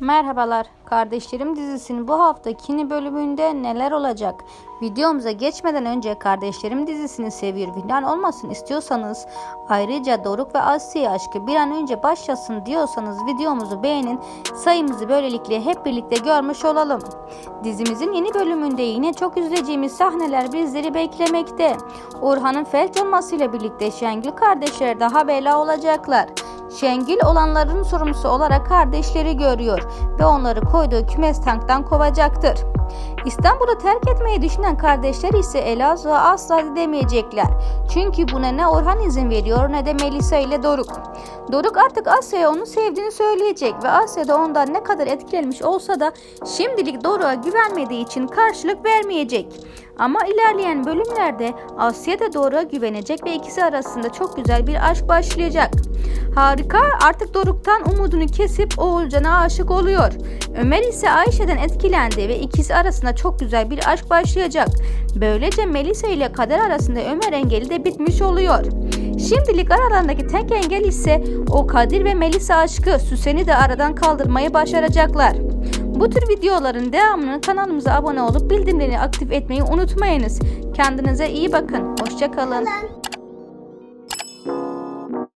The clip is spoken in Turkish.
Merhabalar. Kardeşlerim dizisinin bu haftaki bölümünde neler olacak? Videomuza geçmeden önce Kardeşlerim dizisinin seviyor falan olmasın istiyorsanız ayrıca Doruk ve Asya aşkı bir an önce başlasın diyorsanız videomuzu beğenin. Sayımızı böylelikle hep birlikte görmüş olalım. Dizimizin yeni bölümünde yine çok üzüleceğimiz sahneler bizleri beklemekte. Orhan'ın felç olmasıyla birlikte Şengül kardeşler daha bela olacaklar. Şengül olanların sorumlusu olarak kardeşleri görüyor ve onları koyduğu kümes tanktan kovacaktır. İstanbul'u terk etmeyi düşünen kardeşler ise Elazığ'a asla gidemeyecekler. Çünkü buna ne Orhan izin veriyor ne de Melisa ile Doruk. Doruk artık Asya'ya onu sevdiğini söyleyecek ve Asya da ondan ne kadar etkilenmiş olsa da şimdilik Doruk'a güvenmediği için karşılık vermeyecek. Ama ilerleyen bölümlerde Asya da Doruk'a güvenecek ve ikisi arasında çok güzel bir aşk başlayacak. Harika artık Doruk'tan umudunu kesip Oğulcan'a aşık oluyor. Ömer ise Ayşe'den etkilendi ve ikisi arasında çok güzel bir aşk başlayacak. Böylece Melisa ile Kader arasında Ömer engeli de bitmiş oluyor. Şimdilik aralarındaki tek engel ise o Kadir ve Melisa aşkı Süsen'i de aradan kaldırmayı başaracaklar. Bu tür videoların devamını kanalımıza abone olup bildirimleri aktif etmeyi unutmayınız. Kendinize iyi bakın. Hoşçakalın.